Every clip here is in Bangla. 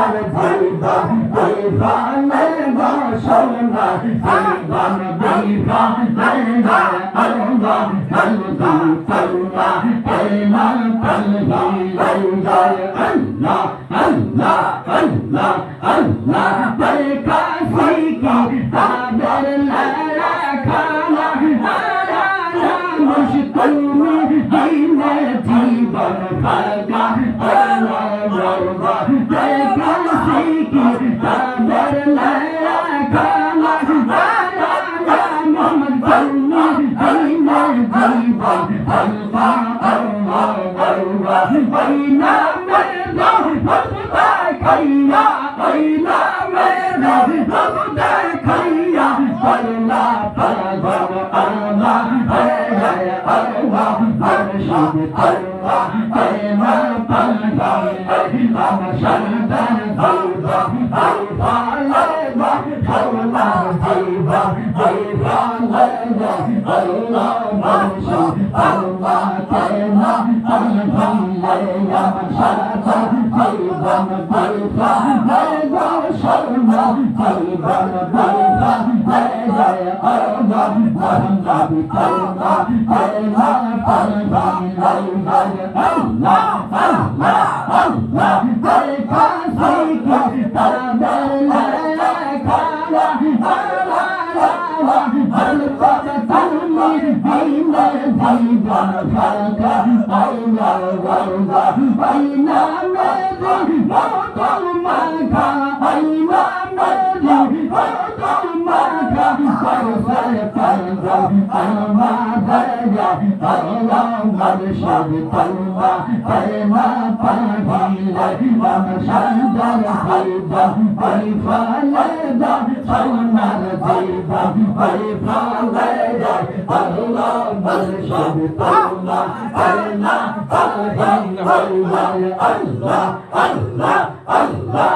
আমার ভাইবা ভাইবানের বাসনা ভাইবা ভাইবা ভাইবা আলবা আলবা আলবা আলবা আলবা আলবা আল্লাহ আল্লাহ আল্লাহ আল্লাহ বলকা ফিকা তাদের লালা খানা আলা লা মুশকিল में जीवन भरगा Allah hai hai Allah arshad Allah hai mal pal pal Allah shandan Allah Allah Allah Allah Allah Allah Allah Allah mansha Allah taina Allah Allah shandan Allah Allah Sharma Hari বল বলবা হরে জয় করবা বলবা বিপলবা হরে মন পলবা লাই বল আল্লাহ আল্লাহ আল্লাহ হরে কাসি কা তাদের লাই কালা আল্লাহ আল্লাহ হরে পদ তুমি দিন দিন বলবা আইনা মেরি ও তোমার ঘা আইনা মেরি ও তোমার পাঙ্গা পাঙ্গাল পাঙ্গা পালমা ধরয়া পাঙ্গা মরশাদ পালমা পালমা পাঙ্গিলাই মরশাদার হালদা পরিফালদা সোনার দিবা পরিফালদা পাঙ্গা মরশাদ পালমা পালমা পাঙ্গা আল্লাহ আল্লাহ আল্লাহ আল্লাহ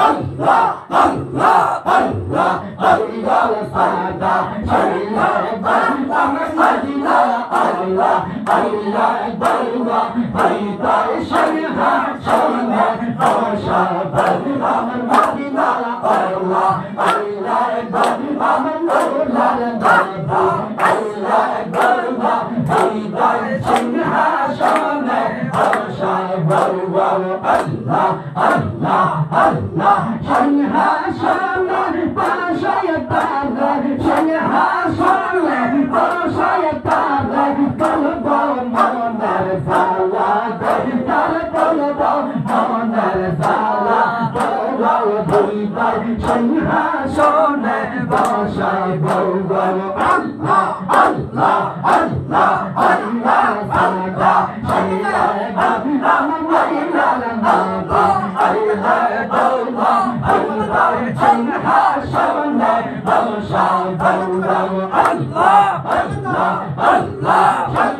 আল্লাহ আল্লাহ আল্লাহ Allah Sada Allah Banda Madina Allah Allah Banda Hayda Sharha Sharha Asha Banda Madina Allah Allah Banda Allah Banda Allah Banda Hayda Sharha Sharha Asha Banda Allah Allah Allah Sharha আসনে বসাই বৌব আল্লাহ আল্লাহ আল্লাহ আল্লাহ আল্লাহ আল্লাহ আল্লাহ আল্লাহ আল্লাহ আল্লাহ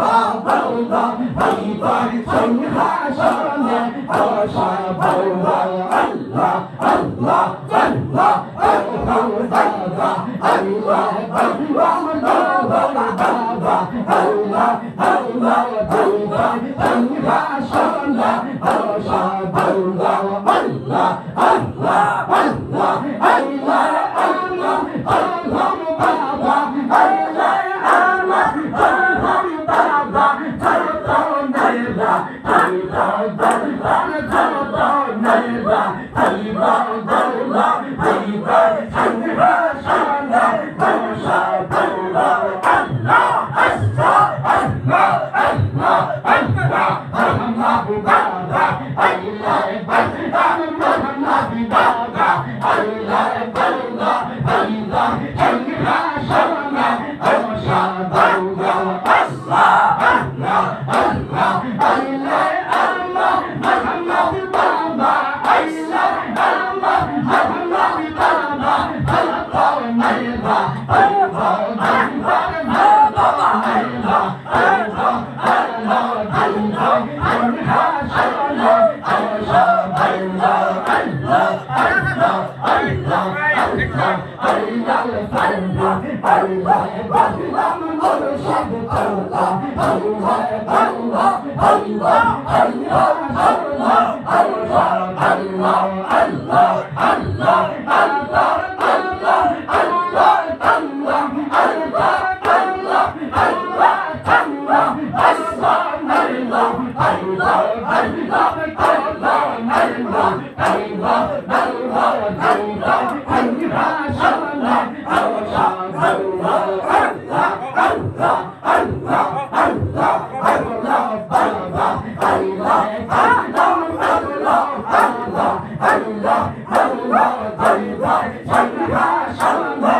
الله الله الله صيحة شرنا أشعب الله الله الله الله الله الله الله الله Allah Allah শম্ভ শম্ভ শম্ভ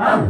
हम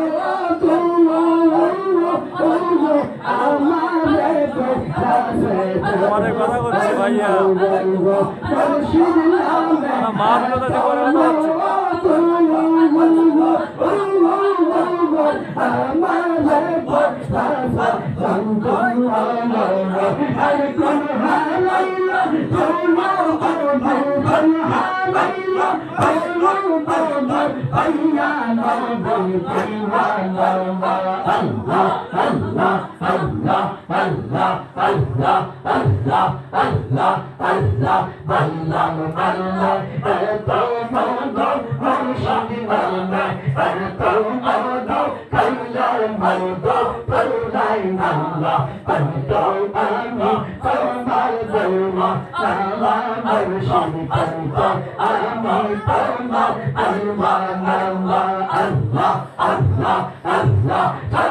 তোমার তোমার কথা করছি ভাইয়া। মার কথা যে করে কথা হচ্ছে Allah Allah Allah Murshid Kalpa Ami Kalpa Allah Allah Allah Allah Allah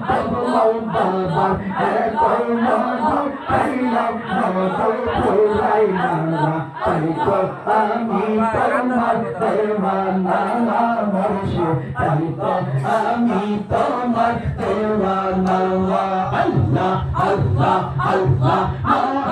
আমি তোমার দেওয়ানা আল্লাহ আল্লাহ আল্লাহ আমার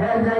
de